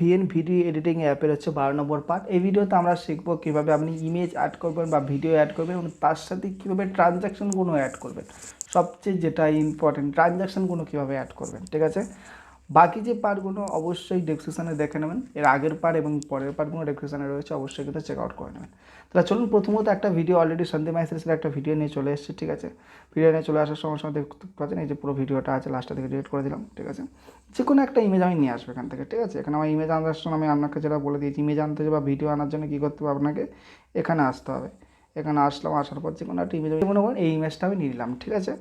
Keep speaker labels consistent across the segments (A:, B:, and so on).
A: VN video editing অ্যাপের হচ্ছে বারো নম্বর পার্ট। এই ভিডিওতে আমরা শিখব কীভাবে আপনি ইমেজ অ্যাড করবেন বা ভিডিও অ্যাড করবেন এবং তার সাথে কীভাবে ট্রানজ্যাকশনগুলো অ্যাড করবেন। সবচেয়ে যেটা ইম্পর্টেন্ট ট্রানজ্যাকশনগুলো কীভাবে অ্যাড করবেন, ঠিক আছে? বাকি যে পার্টগুলো অবশ্যই ডেসক্রিপশানে দেখে নেবেন। এর আগের পার্ট এবং পরের পার্টগুলো ডেসক্রিপশানে রয়েছে, অবশ্যই কিন্তু চেক আউট করে নেবেন। তাহলে চলুন প্রথমত একটা ভিডিও অলরেডি সন্দীপ মাইসের একটা ভিডিও নিয়ে চলে এসেছে, ঠিক আছে? ভিডিও নিয়ে চলে আসার সময় সময় দেখতে পাচ্ছেন, এই যে পুরো ভিডিওটা আছে লাস্টটা থেকে ডিলিট করে দিলাম, ঠিক আছে? যে কোনো একটা ইমেজ আমি নিয়ে আসব এখান থেকে, ঠিক আছে? এখানে আমার ইমেজ আনার জন্য আমি আপনাকে যেটা বলে দিয়েছি ইমেজ আনতে বা ভিডিও আনার জন্য কী করতে হবে আপনাকে? এখানে আসতে হবে। এখানে আসলাম, আসার পর যে কোনো একটা ইমেজ মনে করেন এই ইমেজটা আমি নিলাম, ঠিক আছে?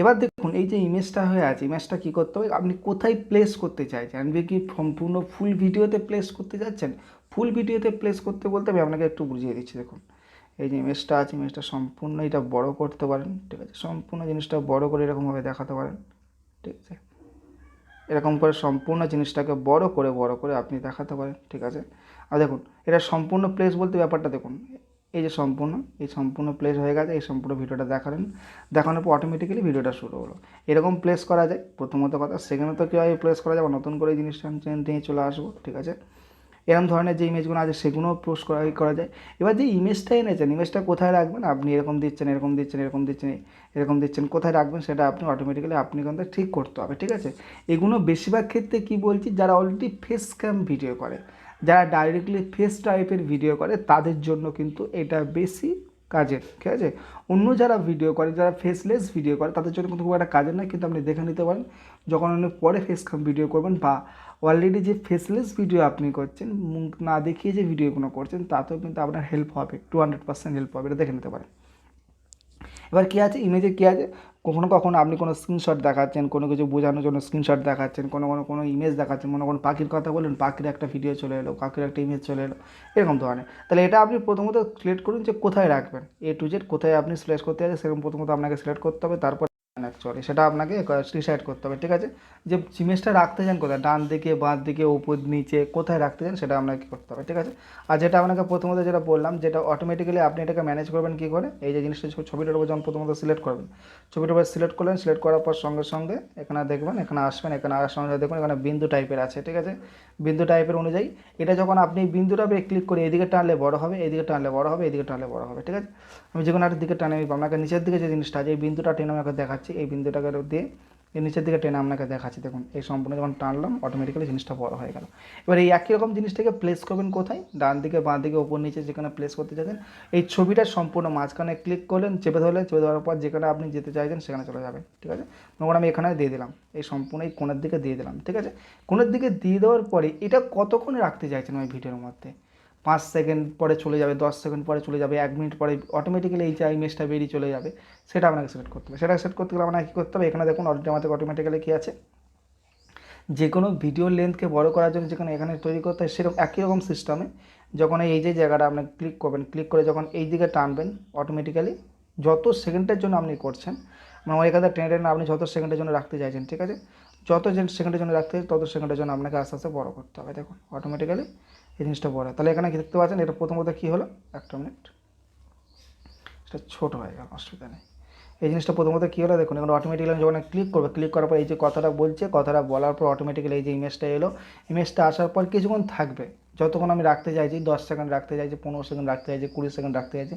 A: এবার দেখুন, এই যে ইমেজটা হয়ে আছে ইমেজটা কী করতে হবে? আপনি কোথায় প্লেস করতে চাইছেন? আপনি কি সম্পূর্ণ ফুল ভিডিওতে প্লেস করতে যাচ্ছেন? ফুল ভিডিওতে প্লেস করতে বলতে আমি আপনাকে একটু বুঝিয়ে দিচ্ছি, দেখুন। এই যে ইমেজটা আছে ইমেজটা সম্পূর্ণ এটা বড় করতে পারেন, ঠিক আছে? সম্পূর্ণ জিনিসটা বড় করে এরকমভাবে দেখাতে পারেন, ঠিক আছে? এরকম করে সম্পূর্ণ জিনিসটাকে বড় করে বড় করে আপনি দেখাতে পারেন, ঠিক আছে? আর দেখুন, এটা সম্পূর্ণ প্লেস বলতে ব্যাপারটা দেখুন এই যে সম্পূর্ণ, এই সম্পূর্ণ প্লেস হয়ে গেছে, এই সম্পূর্ণ ভিডিওটা দেখালেন। দেখানোর পর অটোমেটিক্যালি ভিডিওটা শুরু হলো। এরকম প্লেস করা যায়। প্রথমত কথা সেখানে তো কীভাবে প্লেস করা যাবে? নতুন করে জিনিসটা আমি নিয়ে চলে আসব, ঠিক আছে? এরকম ধরনের যে ইমেজগুলো আছে, সেগুলোও পোস্ট করা করা যায়। এবার যে ইমেজটা এনেছেন ইমেজটা কোথায় রাখবেন? আপনি এরকম দিচ্ছেন এরকম দিচ্ছেন এরকম দিচ্ছেন এরকম দিচ্ছেন, কোথায় রাখবেন সেটা আপনি অটোমেটিক্যালি আপনি কিন্তু ঠিক করতে হবে, ঠিক আছে? এগুলো বেশিরভাগ ক্ষেত্রে কী বলছি, যারা অলরেডি ফেস ক্যাম ভিডিও করে যারা ডাইরেক্টলি ফেস টাইপের ভিডিও করে, তাদের জন্য কিন্তু এটা বেশি কাজের, ঠিক আছে? অন্য যারা ভিডিও করে, যারা ফেসলেস ভিডিও করে, তাদের জন্য কিন্তু খুব একটা কাজের নয়, কিন্তু আপনি দেখে নিতে পারেন, যখন আপনি পরে ফেস ভিডিও করবেন বা অলরেডি যে ফেসলেস ভিডিও আপনি করছেন, মুখ না দেখিয়ে যে ভিডিওগুলো করছেন, তাতেও কিন্তু আপনার হেল্প হবে টু হান্ড্রেড পার্সেন্ট হেল্প হবে, এটা দেখে নিতে পারেন। এবার কী আছে? ইমেজে কী আছে? কখনো কখনো আপনি কোনো স্ক্রিনশট দেখাচ্ছেন, কোনো কিছু বোঝানোর জন্য স্ক্রিনশট দেখাচ্ছেন, কোনো কোনো কোনো ইমেজ দেখাচ্ছেন, মনে কোনো পাখির কথা বললেন, পাখির একটা ভিডিও চলে এলো, পাখির একটা ইমেজ চলে এলো, এরকম ধরনের। তাহলে এটা আপনি প্রথমত সিলেক্ট করুন যে কোথায় রাখবেন এ টু জেড কোথায় আপনি সিলেক্ট করতে আছে সেরকম প্রথমত আপনাকে সিলেক্ট করতে হবে, তারপর অ্যাকচুয়ালি সেটা আপনাকে ডিসাইড করতে হবে, ঠিক আছে? যে ইমেজটা রাখতে চান কোথায়? ডান দিকে, বাঁ দিকে, উপর নিচে, কোথায় রাখতে চান সেটা আপনাকে করতে হবে, ঠিক আছে? আর যেটা আপনাকে প্রথমত যেটা বললাম, যেটা অটোমেটিক্যালি আপনি এটাকে ম্যানেজ করবেন কী করে? এই যে জিনিসটা ছবিটার উপর যখন প্রথমত সিলেক্ট করবেন, ছবিটার উপর সিলেক্ট করলেন সিলেক্ট করার পর সঙ্গে সঙ্গে এখানে দেখবেন, এখানে আসবেন, এখানে আসার সঙ্গে দেখুন এখানে বিন্দু টাইপের আছে, ঠিক আছে? বিন্দু টাইপের অনুযায়ী এটা যখন আপনি বিন্দুটা ক্লিক করে এদিকে টানলে বড় হবে, এদিকে টানলে বড় হবে, এদিকে টানলে বড় হবে, ঠিক আছে? আমি যে কোনো একটা দিকে টানে আপনাকে নিচের দিকে যে জিনিসটা আছে, এই বিন্দুটা টেনে আমাকে দেখাচ্ছি। এই বিন্দুটাকে দিয়ে এই নিচের দিকে টেনে আপনাকে দেখাচ্ছি। দেখুন, এই সম্পূর্ণ যখন টানলাম অটোমেটিক্যালি জিনিসটা বড় হয়ে গেল। এবার এই একই রকম জিনিসটাকে প্লেস করবেন কোথায়? ডান দিকে, বাঁ দিকে ওপর নিচে যেখানে প্লেস করতে চাইছেন, এই ছবিটা সম্পূর্ণ মাঝখানে ক্লিক করলেন, চেপে ধরলেন, চেপে ধরার পর যেখানে আপনি যেতে চাইছেন সেখানে চলে যাবেন, ঠিক আছে? তখন আমি এখানে দিয়ে দিলাম, এই সম্পূর্ণ এই কোণের দিকে দিয়ে দিলাম, ঠিক আছে? কোণের দিকে দিয়ে দেওয়ার পরে এটা কতক্ষণ রাখতে চাইছেন ওই ভিডিওর মধ্যে? পাঁচ সেকেন্ড পরে চলে যাবে, দশ সেকেন্ড পরে চলে যাবে, এক মিনিট পরে অটোমেটিক্যালি এই যে ইমেজটা বেরিয়ে চলে যাবে, সেটা আপনাকে সিলেক্ট করতে হবে। সেটা সেট করতে গেলে আপনাকে কী করতে হবে? এখানে দেখুন অলরেডি আমাদের অটোমেটিক্যালি কী আছে? যে কোনো ভিডিও লেন্থকে বড় করার জন্য যেখানে এখানে তৈরি করতে হয়, সেরকম একই রকম সিস্টেমে যখন এই যে জায়গাটা আপনি ক্লিক করবেন ক্লিক করে যখন এই দিকে টানবেন অটোমেটিক্যালি যত সেকেন্ডের জন্য আপনি করছেন মানে এখানে টেনে টেনে আপনি যত সেকেন্ডের জন্য রাখতে চাইছেন, ঠিক আছে? যত সেকেন্ডের জন্য রাখতে তত সেকেন্ডের জন্য আপনাকে আস্তে আস্তে বড় করতে হবে। দেখুন অটোমেটিক্যালি এই জিনিসটা বড় তাহলে এখানে কি দেখতে পাচ্ছেন? এটা প্রথমত কী হলো? একটা মিনিট। এটা ছোটো হয়ে গেল, অসুবিধা নেই। এই জিনিসটা প্রথমত কী হলো? দেখুন, এখানে অটোমেটিক্যালি যখন ক্লিক করবে ক্লিক করার পর এই যে কথাটা বলছে, কথাটা বলার পর অটোমেটিক্যালি এই যে ইমেজটা এলো। ইমেজটা আসার পর কিছুক্ষণ থাকবে। যতক্ষণ আমি রাখতে চাইছি, দশ সেকেন্ড রাখতে চাইছি, পনেরো সেকেন্ড রাখতে চাইছি, কুড়ি সেকেন্ড রাখতে চাইছি,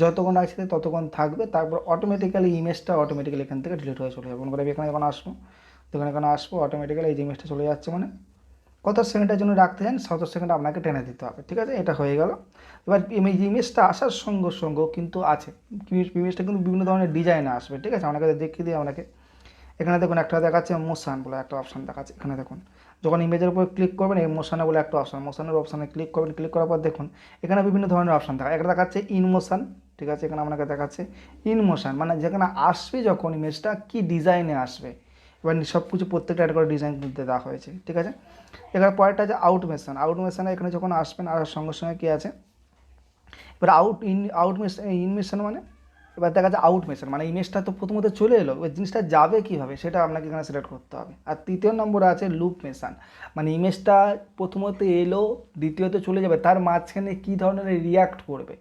A: যতক্ষণ রাখছি ততক্ষণ থাকবে। তারপর অটোমেটিক্যালি ইমেজটা অটোমেটিক্যালি এখান থেকে ডিলিট হয়ে চলে যাবে। মনে করে আমি এখানে যখন আসব তখন এখানে আসব অটোমেটিক্যালি এই যে ইমেজটা চলে যাচ্ছে মানে। কত সেকেন্ডের জন্য রাখতে চান? শত সেকেন্ড আপনাকে টেনে দিতে হবে, ঠিক আছে? এটা হয়ে গেল। এবার ইমেজটা আসার সঙ্গে সঙ্গে কিন্তু আছে। ইমেজটা কিন্তু বিভিন্ন ধরনের ডিজাইনে আসবে, ঠিক আছে? আপনাকে দেখিয়ে দিই আপনাকে। এখানে দেখুন, একটা দেখাচ্ছে মোশান বলে একটা অপশান দেখাচ্ছে। এখানে দেখুন, যখন ইমেজের উপর ক্লিক করবেন, এই মোশানে বলে একটা অপশান মোশানের অপশানে ক্লিক করবেন ক্লিক করার পর দেখুন, এখানে বিভিন্ন ধরনের অপশান দেখা, একটা দেখাচ্ছে ইন মোশান ঠিক আছে? এখানে আপনাকে দেখাচ্ছে ইন মোশান মানে যেখানে আসবে যখন ইমেজটা কি ডিজাইনে আসবে? এবার সব কিছু প্রত্যেকটা একটা করে ডিজাইন দিতে দেওয়া হয়েছে, ঠিক আছে? এবার পরেরটা আছে আউট মেশান এখানে যখন আসবেন আর সঙ্গে সঙ্গে কী আছে? এবার আউট ইন আউট মেশান ইন মেশান মানে এবার দেখা যাচ্ছে আউট মেশান মানে ইমেজটা তো প্রথমত চলে এলো, এবার জিনিসটা যাবে কীভাবে সেটা আপনাকে এখানে সিলেক্ট করতে হবে। আর তৃতীয় নম্বরে আছে লুপ মেশান মানে ইমেজটা প্রথমত এলো, দ্বিতীয়ত চলে যাবে, তার মাঝখানে কী ধরনের রিয়াক্ট করবে?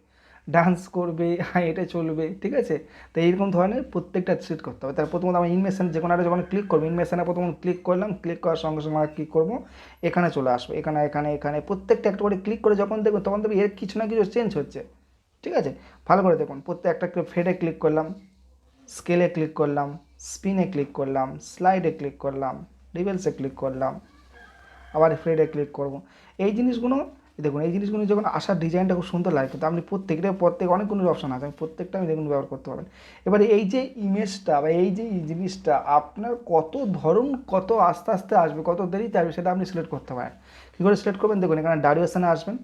A: ডান্স করবে হ্যাঁ এটা চলবে, ঠিক আছে? তো এইরকম ধরনের প্রত্যেকটা সেট করতে হবে। তার প্রথমত আমরা ইনভেশন যে কোনো একটা যখন ক্লিক করব ইনভেশনে প্রথম ক্লিক করলাম ক্লিক করার সঙ্গে সঙ্গে আমরা ক্লিক করব? এখানে চলে আসব, এখানে এখানে এখানে। প্রত্যেকটা একটা করে ক্লিক করে যখন দেখবেন তখন দেখবে এর কিছু না কিছু চেঞ্জ হচ্ছে, ঠিক আছে? ভালো করে দেখুন প্রত্যেক একটা ফেডে ক্লিক করলাম স্কেলে ক্লিক করলাম স্পিনে ক্লিক করলাম স্লাইডে ক্লিক করলাম রিভেলসে ক্লিক করলাম, আবার ফ্রেডে ক্লিক করব। এই জিনিসগুলো দেখুন, এই জিনিসগুলো যখন আসার ডিজাইনটা খুব সুন্দর লাগে, কিন্তু আপনি প্রত্যেকটা, প্রত্যেক অনেকগুলো অপশান আছে, আমি প্রত্যেকটা আমি দেখুন ব্যবহার করতে পারবেন। এবারে এই যে ইমেজটা বা এই যে জিনিসটা, আপনার কত ধরুন, কত আস্তে আস্তে আসবে, কত দেরিতে আসবে, সেটা আপনি সিলেক্ট করতে পারেন। কী করে সিলেক্ট করবেন? দেখুন, এখানে ডারিওশনে আসবেন।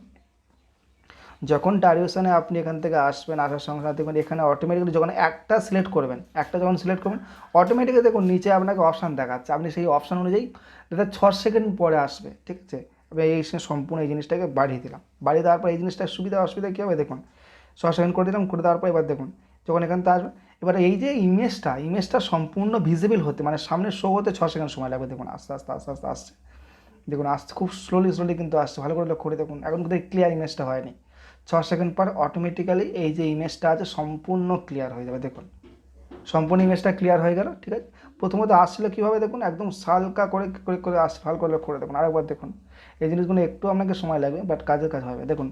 A: যখন ডারিওশনে আপনি এখান থেকে আসবেন, আসার সঙ্গে সঙ্গে দেখবেন এখানে অটোমেটিক্যালি যখন একটা সিলেক্ট করবেন, একটা যখন সিলেক্ট করবেন অটোমেটিক্যালি দেখুন, নিচে আপনাকে অপশান দেখাচ্ছে। আপনি সেই অপশান অনুযায়ী এটা ছ সেকেন্ড পরে আসবে, ঠিক আছে? এই সম্পূর্ণ এই জিনিসটাকে বাড়িয়ে দিলাম। বাড়িয়ে দেওয়ার পর এই জিনিসটার সুবিধা অসুবিধা কী হবে দেখুন ছ সেকেন্ড করে দিলাম, করে দেওয়ার পর এবার দেখুন, যখন এখান থেকে আসবে, এবার এই যে ইমেজটা ইমেজটা সম্পূর্ণ ভিজিবল হতে মানে সামনে শো হতে ছ সেকেন্ড সময় লাগবে দেখুন, আস্তে আস্তে আস্তে আস্তে আসছে দেখুন আসছে খুব স্লোলি স্লোলি কিন্তু আসছে, ভালো করে লক্ষ্য করে দেখুন, এখন কিন্তু ক্লিয়ার ইমেজটা হয়নি। ছ সেকেন্ড পর অটোমেটিক্যালি এই যে ইমেজটা আছে সম্পূর্ণ ক্লিয়ার হয়ে যাবে, দেখুন। সম্পূর্ণ ইমেজটা ক্লিয়ার হয়ে গেল, ঠিক আছে? প্রথমত আসছিল কীভাবে দেখুন, একদম সালকা করে করে করে আস ভালো করে লক্ষ্য করে দেখুন, আরেকবার দেখুন। এই জিনিসগুলো একটু আপনাকে সময় লাগবে বাট কাজের কাজ হবে। দেখুন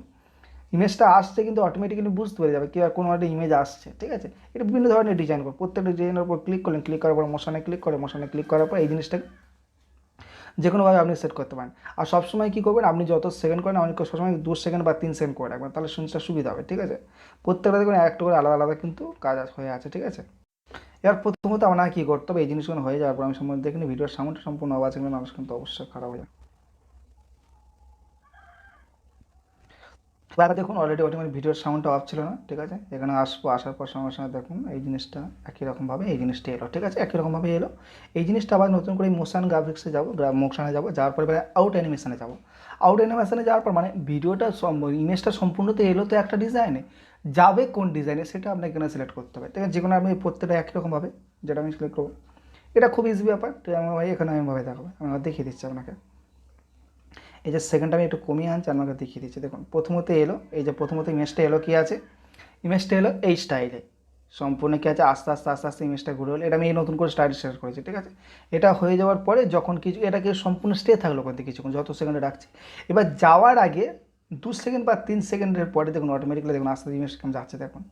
A: ইমেজটা আসছে কিন্তু অটোমেটিক্যালি বুঝতে পেরে যাবে কি আর কোনো একটা ইমেজ আসছে, ঠিক আছে? এটা বিভিন্ন ধরনের ডিজাইন করো, প্রত্যেকটা ডিজাইনের উপর ক্লিক করলেন ক্লিক করার পর মোশনে ক্লিক করে মোশনে ক্লিক করার পর এই জিনিসটাকে যে কোনোভাবে আপনি সেট করতে পারেন। আর সবসময় কী করবেন, আপনি যত সেকেন্ড করেন, আপনি সবসময় দু সেকেন্ড বা তিন সেকেন্ড করে রাখবেন, তাহলে জিনিসটা সুবিধা হবে, ঠিক আছে? প্রত্যেকটা দেখবেন একটা করে আলাদা আলাদা কিন্তু কাজ হয়ে আছে, ঠিক আছে? এবার প্রথমত আপনাকে কী করতে হবে, এই জিনিসগুলো হয়ে যাওয়ার পর আমি সম্বন্ধে দেখিনি, ভিডিওর সাউন্ডটা সম্পূর্ণ আওয়াজ মানুষ কিন্তু অবশ্যই খারাপ হয়ে যায় এবার দেখুন অলরেডি অটোমেটিক ভিডিওর সাউন্ডটা অফ ছিল না, ঠিক আছে? এখানে আসব, আসার পর সঙ্গে সঙ্গে দেখুন, এই জিনিসটা একই রকমভাবে এই জিনিসটা এলো, ঠিক আছে? একই রকমভাবে এলো। এই জিনিসটা আবার নতুন করে মোশন গ্রাফিক্সে যাব মোশনে যাব, যাওয়ার পরে আউট অ্যানিমেশনে যাব। আউট অ্যানিমেশনে যাওয়ার পর মানে ভিডিওটা ইমেজটা সম্পূর্ণ তো এলো তো একটা ডিজাইনে যাবে কোন ডিজাইনে সেটা আপনাকে এখানে সিলেক্ট করতে হবে। ঠিক আছে যে কোনো আমি প্রত্যেকটা একই রকমভাবে যেটা আমি সিলেক্ট করব। এটা খুব ইজি ব্যাপার, তো আমি ভাই, এখানে আমি ভাবে দেখাবো, আমি দেখিয়ে দিচ্ছি আপনাকে। এই যে সেকেন্ডটা আমি একটু কমিয়ে আনছি আপনাকে দেখিয়ে দিচ্ছি। দেখুন, প্রথমত এলো, এই যে প্রথমত ইমেজটা এলো কী আছে? ইমেজটা এলো এই স্টাইলে সম্পূর্ণ কী আছে? আস্তে আস্তে আস্তে আস্তে ইমেজটা ঘুরে হলো এটা আমি এই নতুন করে স্টাইল শেয়ার করেছি, ঠিক আছে? এটা হয়ে যাওয়ার পরে যখন কিছু এটাকে সম্পূর্ণ স্টে থাকল কিন্তু কিছুক্ষণ, যত সেকেন্ডে রাখছি। এবার যাওয়ার আগে দু সেকেন্ড বা তিন সেকেন্ডের পরে দেখুন অটোমেটিক্যালি দেখুন, আস্তে ইমেজ কেমন যাচ্ছে দেখুন।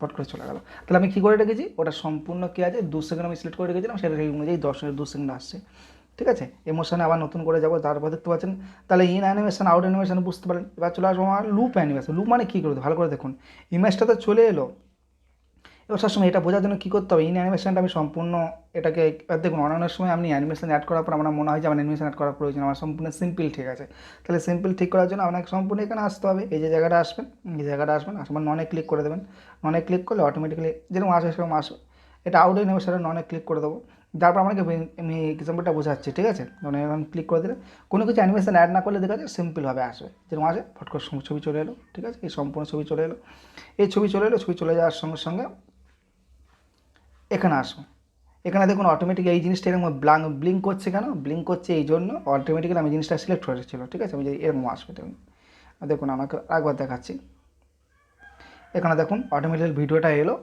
A: পট করে চলে গেল। তাহলে আমি কী করে রেখেছি? ওটা সম্পূর্ণ কী আছে? দু সেকেন্ড আমি সিলেক্ট করে রেখেছিলাম, সেটা সেই অনুযায়ী দশ মিনিট, দু সেকেন্ড আসছে। ঠিক আছে? ইমোশনে আবার নতুন করে যাব তারপর দেখতে পাচ্ছেন, তাহলে ইন অ্যানিমেশন আউট অ্যানিমেশন বুঝতে পারেন এবার চলে আসব আমার লুপ অ্যানিমেশন লুপ মানে কী করতে ভালো করে দেখুন। ইমেজটা তো চলে এলো। এবার সবসময় এটা বোঝার জন্য কী করতে হবে? ইন অ্যানিমেশনটা আমি সম্পূর্ণ এটাকে, এবার দেখুন অনেক সময় আপনি অ্যানিমেশন অ্যাড করার পর আমার মনে হয় যে আমার অ্যানিমেশন অ্যাড করার প্রয়োজন। আমার সম্পূর্ণ সিম্পল ঠিক আছে। তাহলে সিম্পল ঠিক করার জন্য আপনাকে সম্পূর্ণ এখানে আসতে হবে। এই যে জায়গাটা আসবেন, এই জায়গাটা আসবেন আসবেন ননে ক্লিক করে দেবেন। ননে ক্লিক করলে অটোমেটিক্যালি যেরকম আসবে সেরকম আসবে। এটা আউট অ্যানিমেশনে ননে ক্লিক করে দেবো। তারপর আমাকে আমি এক্সাম্পলটা বোঝাচ্ছি, ঠিক আছে? মানে এখন ক্লিক করে দিলে। কোনো কিছু অ্যানিমেশন অ্যাড না করলে দেখা যাচ্ছে সিম্পলভাবে আসবে। যেরকম আসে ফট করে ছবি চলে এলো, ঠিক আছে? এই সম্পূর্ণ ছবি চলে এলো। এই ছবি চলে এলো, ছবি চলে যাওয়ার সঙ্গে সঙ্গে এখানে আসো। এখানে দেখুন অটোমেটিক এই জিনিসটা এরকম ব্লাং ব্লিঙ্ক করছে কেন? ব্লিঙ্ক করছে এই জন্য অটোমেটিক্যালি আমি জিনিসটা সিলেক্ট হয়ে হয়েছিল ঠিক আছে? আমি যে এরকম আসবে, দেখুন। দেখুন, আমাকে একবার দেখাচ্ছি। এখানে দেখুন অটোমেটিক্যালি ভিডিওটা এলো।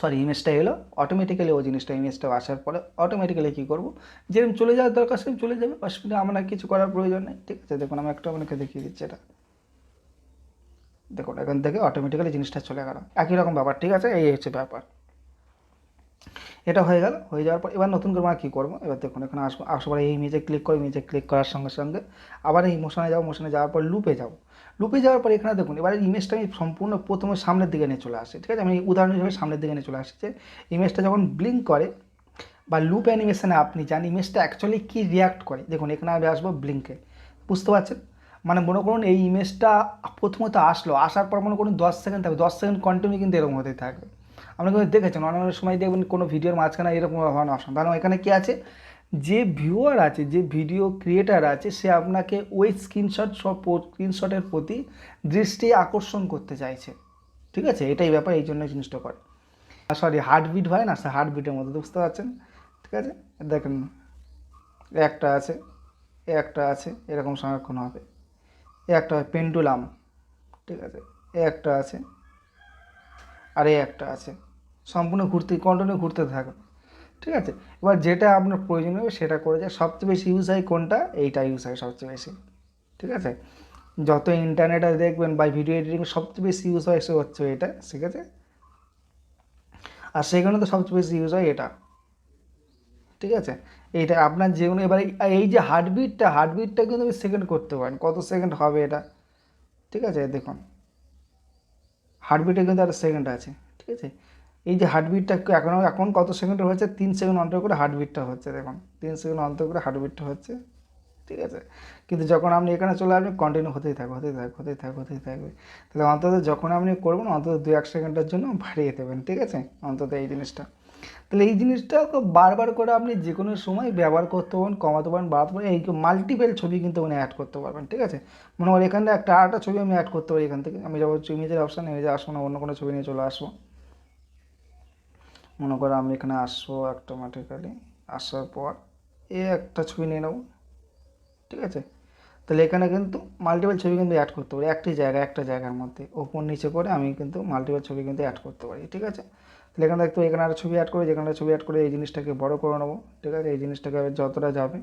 A: সরি ইমেজটা এলো। অটোমেটিক্যালি ওই জিনিসটা ইমেজটা আসার পরে অটোমেটিক্যালি কী করব? যেরকম চলে যাওয়ার দরকার সেরকম চলে যাবে। অসুবিধা আমার কিছু করার প্রয়োজন নেই। ঠিক আছে, দেখুন, আমি একটা আপনাকে দেখিয়ে দিচ্ছি এটা। দেখুন, এখান থেকে অটোমেটিক্যালি জিনিসটা চলে গেল। একই রকম ব্যাপার, ঠিক আছে? এই হচ্ছে ব্যাপার। এটা হয়ে গেল, হয়ে যাওয়ার পর এবার নতুন করে আমরা কী করব? এবার দেখুন, এখানে আসব আসবার এই ইমেজে ক্লিক করে ইমেজে ক্লিক করার সঙ্গে সঙ্গে আবার এই মোশনে যাব মোশনে যাওয়ার পর লুপে যাব। লুপে যাওয়ার পর এখানে দেখুন, এবার ইমেজটা আমি সম্পূর্ণ প্রথমে সামনের দিকে নিয়ে চলে আসি ঠিক আছে? আমি উদাহরণ হিসেবে সামনের দিকে নিয়ে চলে আসি যে ইমেজটা যখন ব্লিঙ্ক করে বা লুপ অ্যানিমেশনে আপনি জান ইমেজটা অ্যাকচুয়ালি কী রিয়াক্ট করে? দেখুন, এখানে আমি আসব ব্লিঙ্কে বুঝতে পারছেন? মানে মনে করুন এই ইমেজটা প্রথমত আসলো, আসার পর মনে করুন দশ সেকেন্ড থাকবে, দশ সেকেন্ড কন্টিনিউ কিন্তু এরকম হতেই থাকবে। আপনি কিন্তু দেখেছেন অনেক সময় দেখবেন কোনো ভিডিওর মাঝখানে এরকম হওয়ার অপশন কারণ এখানে কী আছে? যে ভিউয়ার আছে, যে ভিডিও ক্রিয়েটার আছে, সে আপনাকে ওই স্ক্রিনশট সব স্ক্রিনশটের প্রতি দৃষ্টি আকর্ষণ করতে চাইছে। ঠিক আছে? এটাই ব্যাপার, এই জন্য জিনিসটা করে। সরি হার্টবিট হয় না? সে হার্টবিটের মধ্যে বুঝতে পারছেন। ঠিক আছে? দেখেন, একটা আছে একটা আছে, এরকম সংরক্ষণ হবে। একটা পেন্ডুলাম ঠিক আছে? একটা আছে, আর একটা আছে। সম্পূর্ণ ঘুরতে কন্টিনিউ ঘুরতে থাকবে ঠিক আছে? এবার যেটা আপনার প্রয়োজন হবে সেটা করে যায় সবচেয়ে বেশি ইউজ হয় কোনটা? এইটা ইউজ হয় সবচেয়ে বেশি। ঠিক আছে? যত ইন্টারনেটে দেখবেন বা ভিডিও এডিটিং সবচেয়ে বেশি ইউজ হয় সে হচ্ছে এটা। ঠিক আছে? আর সেখানে তো সবচেয়ে বেশি ইউজ হয় এটা। ঠিক আছে? এইটা আপনার যে কোনো এবারে এই যে হার্টবিটটা হার্টবিটটা কিন্তু আপনি সেকেন্ড করতে পারেন। কত সেকেন্ড হবে এটা? ঠিক আছে? দেখুন। হার্টবিটে কিন্তু একটা সেকেন্ড আছে। ঠিক আছে? এই যে হার্টবিটটা এখন এখন কত সেকেন্ডের হচ্ছে তিন সেকেন্ড অন্তর করে হার্টবিটটা হচ্ছে, দেখুন। তিন সেকেন্ড অন্তর করে হার্টবিটটা হচ্ছে, ঠিক আছে? কিন্তু যখন আপনি এখানে চলে আসবেন কন্টিনিউ হতেই থাকবে হতেই থাকবে হতেই থাকবে হতেই থাকবে। তাহলে অন্তত যখন আপনি করবেন, অন্তত দু এক সেকেন্ডের জন্য বাড়িয়ে দেবেন, ঠিক আছে? অন্তত এই জিনিসটা। তাহলে এই জিনিসটা বারবার করে আপনি যে কোনো সময় ব্যবহার করতে পারেন কমাতে পারেন বাড়াতে পারেন এই মাল্টিপেল ছবি কিন্তু মানে অ্যাড করতে পারবেন, ঠিক আছে? মনে করেন এখানে একটা আরেকটা ছবি আমি অ্যাড করতে পারি এখান থেকে। আমি যাব ইমেজের অপশান ইমেজে আসব না, অন্য কোনো ছবি নিয়ে চলে আসব। মনে করো আমি এখানে আসব অটোমেটিক্যালি আসার পর এ একটা ছবি নিয়ে নেব, ঠিক আছে? তাহলে এখানে কিন্তু মাল্টিপল ছবি কিন্তু অ্যাড করতে পারি, একটি জায়গা, একটা জায়গার মধ্যে ওপর নিচে করে আমি কিন্তু মাল্টিপল ছবি কিন্তু অ্যাড করতে পারি, ঠিক আছে? তাহলে এখানে দেখতে এখানে একটা ছবি অ্যাড করে, যেখানে ছবি অ্যাড করে এই জিনিসটাকে বড় করে নেব, ঠিক আছে? এই জিনিসটাকে যতটা যাবে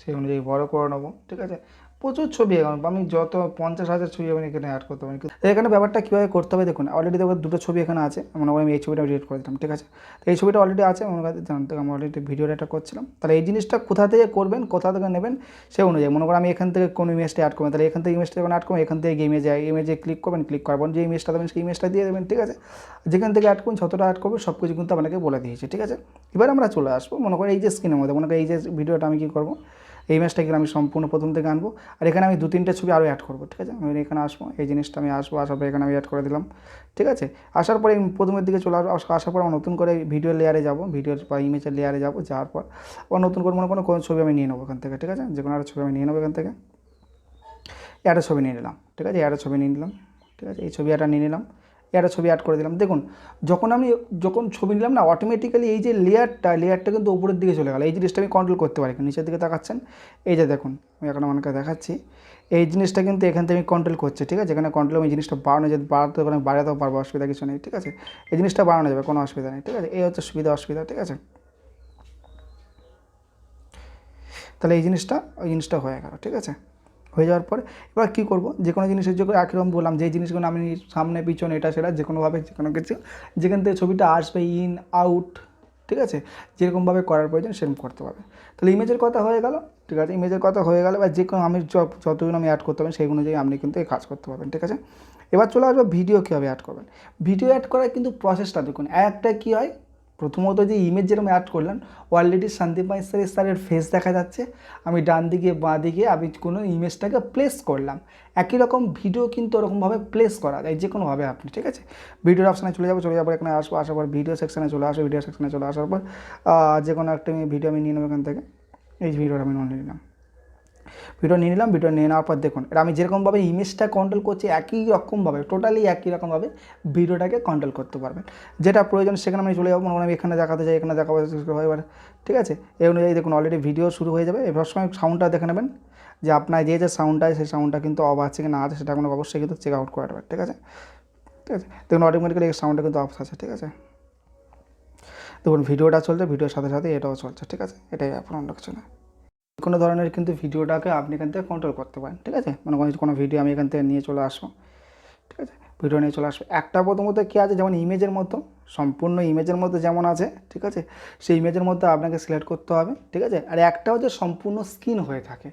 A: সেই অনুযায়ী বড় করে নেব, ঠিক আছে? প্রচুর ছবি এখন। আমি যত পঞ্চাশ হাজার ছবি আমি এখানে অ্যাড করতে পারি এখানে ব্যাপারটা কীভাবে করতে হবে দেখুন অলরেডি দেখো দুটো ছবি এখানে আছে। মনে করি আমি এই ছবিটা ডিলিট করে দিলাম, ঠিক আছে? তো এই ছবিটা অলরেডি আছে, মনে করি জানতে আমি অলরেডি ভিডিও এটা করছিলাম। তাহলে এই জিনিসটা কোথা থেকে করবেন, কোথা থেকে নেবেন, সে অনুযায়ী। মনে করেন আমি এখান থেকে কোনো ইমেজটা অ্যাড করবেন তাহলে এখান থেকে ইমেজটা যখন অ্যাড করবেন এখান থেকে ইমেজে ইমেজে ক্লিক করবেন ক্লিক করবেন যে ইমেজটা দেবেন, সেই ইমেজটা দিয়ে দেবেন, ঠিক আছে? যেখান থেকে অ্যাড করবেন, যতটা অ্যাড করবেন সব কিছু কিন্তু আপনাকে বলে দিয়েছে, ঠিক আছে? এবার আমরা চলে আসব। মনে করি এই যে স্ক্রিনের মধ্যে, মনে করি এই যে ভিডিওটা আমি কী করব? এই ম্যাচটাকে আমি সম্পূর্ণ প্রথম থেকে আনব। আর এখানে আমি দু তিনটে ছবি আরও অ্যাড করব, ঠিক আছে? আমি এখানে আসব, এই জিনিসটা আমি আসব আসার পর এখানে আমি অ্যাড করে দিলাম, ঠিক আছে? আসার পরে প্রথমের দিকে চলে আসব আসার পর নতুন করে ভিডিও লেয়ারে যাব ভিডিওর বা ইমেজের লেয়ারে যাব, যাওয়ার পর আবার নতুন করে মনে কোনো কোনো ছবি আমি নিয়ে নেব এখান থেকে, ঠিক আছে? যে কোনো একটা ছবি আমি নিয়ে নেব এখান থেকে। একটা ছবি নিয়ে নিলাম, ঠিক আছে? একটা ছবি নিয়ে নিলাম, ঠিক আছে? এই ছবি একটা নিয়ে নিলাম। একটা ছবি অ্যাড করে দিলাম। দেখুন, যখন আমি যখন ছবি নিলাম না অটোমেটিক্যালি এই যে লেয়ারটা লেয়ারটা কিন্তু উপরের দিকে চলে গেল। এই জিনিসটা আমি কন্ট্রোল করতে পারি নিচের দিকে তাকাচ্ছেন, এই যে দেখুন, আমি এখন আমাকে দেখাচ্ছি। এই জিনিসটা কিন্তু এখান থেকে আমি কন্ট্রোল করছি, ঠিক আছে? এখানে কন্ট্রোল আমি জিনিসটা বাড়ানো যেতে বাড়াতে পারি বাড়াতেও পারব, অসুবিধা কিছু নেই, ঠিক আছে? এই জিনিসটা বাড়ানো যাবে, কোনো অসুবিধা নেই, ঠিক আছে? এই হচ্ছে সুবিধা, অসুবিধা, ঠিক আছে? তাহলে এই জিনিসটা ওই জিনিসটা হয়ে গেল, ঠিক আছে? হয়ে যাওয়ার পরে এবার কী করব? যে কোনো জিনিসের যখন একই রকম বললাম, যে জিনিসগুলো আমি সামনে পিছনে এটা সেটা, যে কোনোভাবে, যে কোনো কিছু, যেখান থেকে ছবিটা আসবে ইন আউট ঠিক আছে? যেরকমভাবে করার প্রয়োজন সেরকম করতে পারবে তাহলে ইমেজের কথা হয়ে গেল, ঠিক আছে? ইমেজের কথা হয়ে গেল বা যে কোনো আমি যতগুলো আমি অ্যাড করতে পারেন সেই অনুযায়ী আপনি কিন্তু এই কাজ করতে পারবেন, ঠিক আছে? এবার চলে আসবে ভিডিও কীভাবে অ্যাড করবেন? ভিডিও অ্যাড করার কিন্তু প্রসেসটা দেখুন, একটা কী হয়? প্রথমত যে ইমেজ যেরকম অ্যাড করলেন অলরেডি শান্তিপ স্যারের স্যারের ফেস দেখা যাচ্ছে। আমি ডান দিকে, বাঁ দিকে আমি কোনো ইমেজটাকে প্লেস করলাম। একই রকম ভিডিও কিন্তু ওরকমভাবে প্লেস করা যায় যে কোনোভাবে আপনি, ঠিক আছে? ভিডিওর অপশানে চলে যাব চলে যাব এখানে আসব, আসার পর ভিডিও সেকশানে চলে আসব ভিডিও সেকশানে চলে আসার পর যে কোনো একটা ভিডিও আমি নিয়ে নেব এখান থেকে। এই ভিডিওটা আমি নিয়ে নিলাম। ভিডিও নিয়ে নিলাম ভিডিও নিয়ে নেওয়ার পর দেখুন, এটা আমি যেরকমভাবে ইমেজটা কন্ট্রোল করছি, একই রকমভাবে টোটালি একই রকমভাবে ভিডিওটাকে কন্ট্রোল করতে পারবেন। যেটা প্রয়োজন সেখানে আমি চলে যাব, মনে আমি এখানে দেখাতে চাই, এখানে দেখাবো, এবার, ঠিক আছে? এই অনুযায়ী দেখুন অলরেডি ভিডিও শুরু হয়ে যাবে। এবার সময় সাউন্ডটা দেখে নেবেন, যে আপনার যে যে সাউন্ডটা সেই সাউন্ডটা কিন্তু অফ আছে কি না আছে, সেটা কোনো অবশ্যই কিন্তু চেক আউট করে নেবেন, ঠিক আছে? ঠিক আছে? দেখুন অটোমেটিক্যালি এই সাউন্ডটা কিন্তু অফ আছে, ঠিক আছে? দেখুন ভিডিওটা চলছে ভিডিওর সাথে সাথে এটাও চলছে, ঠিক আছে? এটাই আপনার অন্য কিছু না। কোনো ধরনের কিন্তু ভিডিওটাকে আপনি এখান থেকে কন্ট্রোল করতে পারেন, ঠিক আছে? মানে কোনো ভিডিও আমি এখান থেকে নিয়ে চলে আসব, ঠিক আছে? ভিডিও নিয়ে চলে আসব। একটা প্রথমত কী আছে? যেমন ইমেজের মতো, সম্পূর্ণ ইমেজের মধ্যে যেমন আছে, ঠিক আছে? সেই ইমেজের মধ্যে আপনাকে সিলেক্ট করতে হবে, ঠিক আছে? আর একটা হচ্ছে সম্পূর্ণ স্ক্রিন হয়ে থাকে।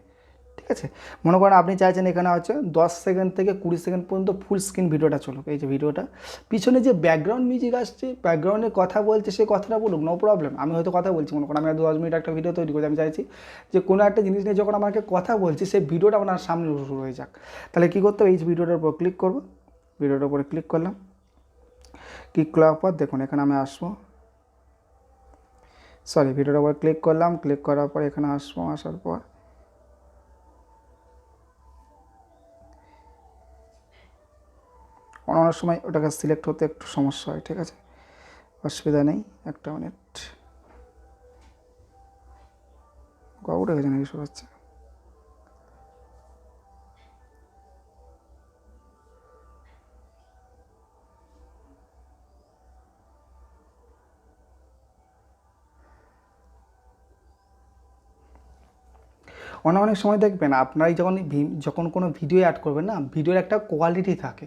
A: আছে? মনে করেন আপনি চাইছেন এখানে হচ্ছে দশ সেকেন্ড থেকে কুড়ি সেকেন্ড পর্যন্ত ফুল স্ক্রিন ভিডিওটা চলুক, এই যে ভিডিওটা। পিছনে যে ব্যাকগ্রাউন্ড মিউজিক আসছে ব্যাকগ্রাউন্ডে কথা বলছে, সে কথাটা বলুক নো প্রবলেম আমি হয়তো কথা বলছি, মনে করেন আমি দশ মিনিট একটা ভিডিও তৈরি করি আমি চাইছি যে কোনো একটা জিনিস নিয়ে যখন আমাকে কথা বলছি সেই ভিডিওটা আপনার সামনে শুরু হয়ে যাক। তাহলে কী করতে হবে? এই ভিডিওটার উপর ক্লিক করব। ভিডিওটার উপরে ক্লিক করলাম। ক্লিক করার পর দেখুন, এখানে আমি আসব। সরি ভিডিওটার উপর ক্লিক করলাম। ক্লিক করার পর এখানে আসব, আসার পর অনেক সময় ওটাকে সিলেক্ট হতে একটু সমস্যা হয়, ঠিক আছে? অসুবিধা নেই, একটা মিনিট উঠে গেছে নাকি সব হচ্ছে অনেক অনেক সময় দেখবেন আপনারাই যখন যখন কোনো ভিডিও অ্যাড করবেন না ভিডিওর একটা কোয়ালিটি থাকে।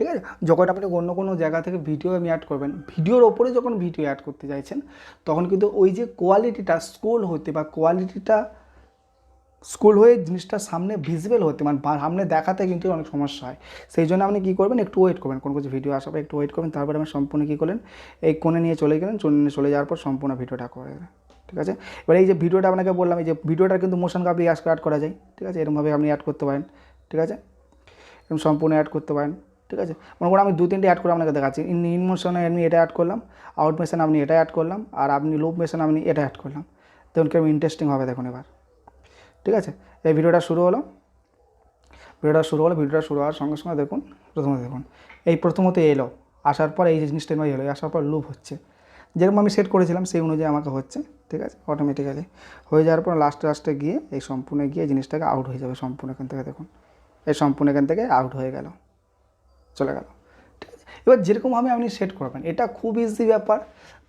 A: ঠিক আছে? যখন আপনি অন্য কোনো জায়গা থেকে ভিডিও আমি অ্যাড করবেন ভিডিওর ওপরে যখন ভিডিও অ্যাড করতে চাইছেন, তখন কিন্তু ওই যে কোয়ালিটিটা স্কুল হতে বা কোয়ালিটিটা স্কুল হয়ে জিনিসটা সামনে ভিজিবল হতে মানে সামনে দেখাতে কিন্তু অনেক সমস্যা হয়। সেই জন্য আপনি কী করবেন? একটু ওয়েট করবেন। কোনো কিছু ভিডিও আসার একটু ওয়েট করবেন, তারপরে আপনি সম্পূর্ণ কী করলেন? এই কোণে নিয়ে চলে গেলেন, চলে চলে যাওয়ার পর সম্পূর্ণ ভিডিওটা করে দেবেন ঠিক আছে? এবার এই যে ভিডিওটা আপনাকে বললাম, এই যে ভিডিওটা কিন্তু মোশন কাপলি অ্যাড করা যায়। ঠিক আছে? এরকমভাবে আপনি অ্যাড করতে পারেন। ঠিক আছে? এরকম সম্পূর্ণ অ্যাড করতে পারেন। ঠিক আছে? মনে করুন আমি দু তিনটে অ্যাড করে আপনাকে দেখাচ্ছি। ইন ইন মোশনে আমি এটা অ্যাড করলাম আউট মেশন আপনি এটা অ্যাড করলাম, আর আপনি লুপ মেশন আপনি এটা অ্যাড করলাম। দেখুন কেমন ইন্টারেস্টিং হবে দেখুন এবার। ঠিক আছে? এই ভিডিওটা শুরু হলো। ভিডিওটা শুরু হলো ভিডিওটা শুরু হওয়ার সঙ্গে সঙ্গে দেখুন, প্রথমে দেখুন। এই প্রথমত এলো। আসার পর এই জিনিসটা এলো আসার পর লুপ হচ্ছে। যেরকম আমি সেট করেছিলাম, সেই অনুযায়ী আমাকে হচ্ছে। ঠিক আছে? অটোমেটিক্যালি হয়ে যাওয়ার পর লাস্টে লাস্টে গিয়ে, এই সম্পূর্ণ গিয়ে জিনিসটাকে আউট হয়ে যাবে, সম্পূর্ণ এখান থেকে দেখুন। এই সম্পূর্ণ এখান থেকে আউট হয়ে গেল। চলে গেল। ঠিক আছে? এবার যেরকমভাবে আপনি সেট করবেন, এটা খুব ইজি ব্যাপার।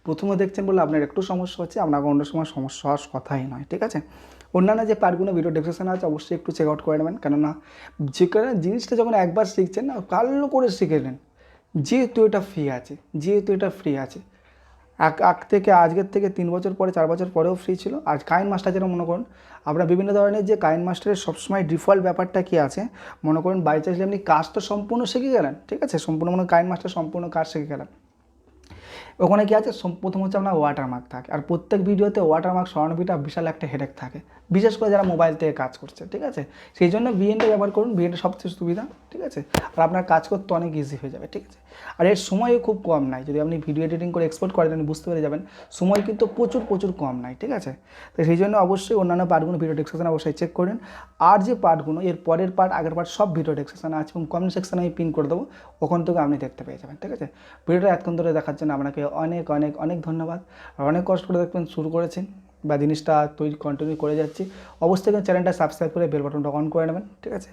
A: প্রথমে দেখছেন বলে আপনার একটু সমস্যা হচ্ছে আপনাকে অন্য সময় সমস্যা হওয়ার কথাই নয়, ঠিক আছে? অন্যান্য যে পার্টগুলো ভিডিও ডেসক্রিপশনে আছে, অবশ্যই একটু চেক আউট করে নেবেন। কেননা, যে জিনিসটা যখন একবার শিখছেন না ভালো করে শিখে নেন যেহেতু এটা ফ্রি আছে, যেহেতু এটা ফ্রি আছে এক আগ থেকে আজকের থেকে তিন বছর পরে, চার বছর পরেও ফ্রি ছিল। আর কাইন মাস্টার যেটা মনে করুন আপনার বিভিন্ন ধরনের যে কাইন মাস্টারের সবসময় ডিফল্ট ব্যাপারটা কি আছে, মনে করেন বাই চান্স আপনি কাজ তো সম্পূর্ণ শিখে গেলেন, ঠিক আছে? সম্পূর্ণ মনে কাইন মাস্টার সম্পূর্ণ কাজ শিখে গেলেন। ওখানে কী আছে? প্রথম হচ্ছে আপনার ওয়াটারমার্ক থাকে। আর প্রত্যেক ভিডিওতে ওয়াটারমার্ক সরানোটা বিশাল একটা হেডেক থাকে। বিশেষ করে যারা মোবাইল থেকে কাজ করছে, ঠিক আছে? সেই জন্য ভিএনটা ব্যবহার করুন ভিএনটা সবচেয়ে সুবিধা, ঠিক আছে? আর আপনার কাজ করতে অনেক ইজি হয়ে যাবে, ঠিক আছে? আর এর সময়ও খুব কম নাই, যদি আপনি ভিডিও এডিটিং করে এক্সপোর্ট করেন, আপনি বুঝতে পেরে যাবেন, সময় কিন্তু প্রচুর প্রচুর কম নাই, ঠিক আছে? তো সেই জন্য অবশ্যই অন্যান্য পার্টগুলো ভিডিও ডেসক্রিপশনে অবশ্যই চেক করেন। আর যে পার্টগুলো, এর পরের পার্ট আগের পার্ট সব ভিডিও ডেসক্রিপশনে আছে এবং কমেন্ট সেকশানে আমি পিন করে দেবো, ওখান থেকে আপনি দেখতে পেয়ে যাবেন, ঠিক আছে? ভিডিওটা এতক্ষণ ধরে দেখার জন্য আপনাকে অনেক অনেক অনেক ধন্যবাদ। অনেক কষ্ট করে দেখবেন, শুরু করেছেন। বা জিনিসটা তৈরি কন্টিনিউ করে যাচ্ছি। অবশ্যই চ্যানেলটা সাবস্ক্রাইব করে বেল বাটনটা অন করে নেবেন, ঠিক আছে?